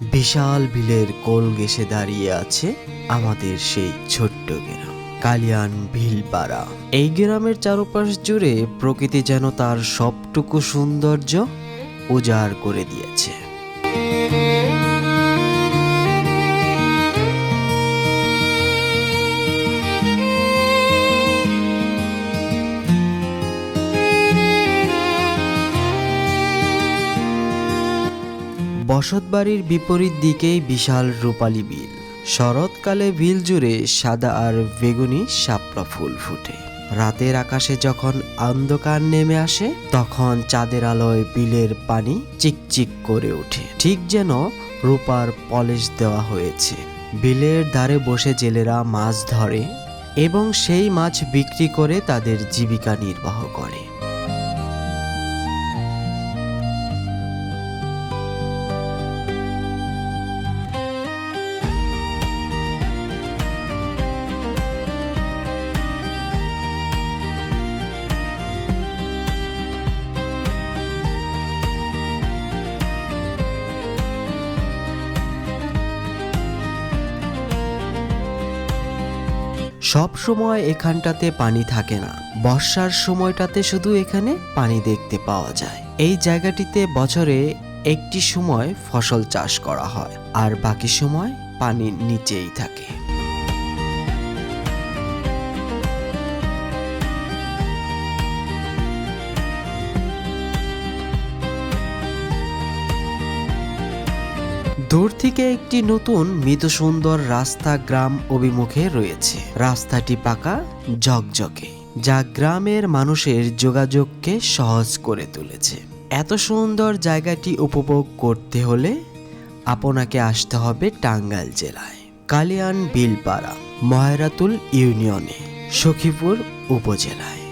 বিশাল বিলের কোল ঘেসে দাঁড়িয়ে আছে আমাদের সেই ছোট্ট গ্রাম, কালিয়ান ভিলপাড়া। এই গ্রামের চারপাশ জুড়ে প্রকৃতি যেন তার সবটুকু সৌন্দর্য উজাড় করে দিয়েছে। বসতবাড়ির বিপরীত দিকেই বিশাল রূপালী বিল। শরৎকালে বিল জুড়ে সাদা আর বেগুনি শাপলা ফুল ফুটে। রাতের আকাশে যখন অন্ধকার নেমে আসে, তখন চাঁদের আলোয় বিলের পানি চিকচিক করে ওঠে। ঠিক যেন রূপার পলিশ দেওয়া হয়েছে। বিলের ধারে বসে জেলেরা মাছ ধরে এবং সেই মাছ বিক্রি করে তাদের জীবিকা নির্বাহ করে। সব সময় এখানটাতে পানি থাকে না। বর্ষার সময়টাতে শুধু এখানে পানি দেখতে পাওয়া যায়। এই জায়গাটিতে বছরে একটি সময় ফসল চাষ করা হয়, আর বাকি সময় পানির নিচেই থাকে। দূর থেকে একটি নতুন মৃদু সুন্দর রাস্তা গ্রাম অভিমুখে রয়েছে। রাস্তাটি পাকা, ঝকঝকে, যা গ্রামের মানুষের যোগাযোগকে সহজ করে তুলেছে। এত সুন্দর জায়গাটি উপভোগ করতে হলে আপনাকে আসতে হবে টাঙ্গাইল জেলায়। কালিয়ান বিলপাড়া, ময়রাতুল ইউনিয়নে, সখীপুর উপজেলায়।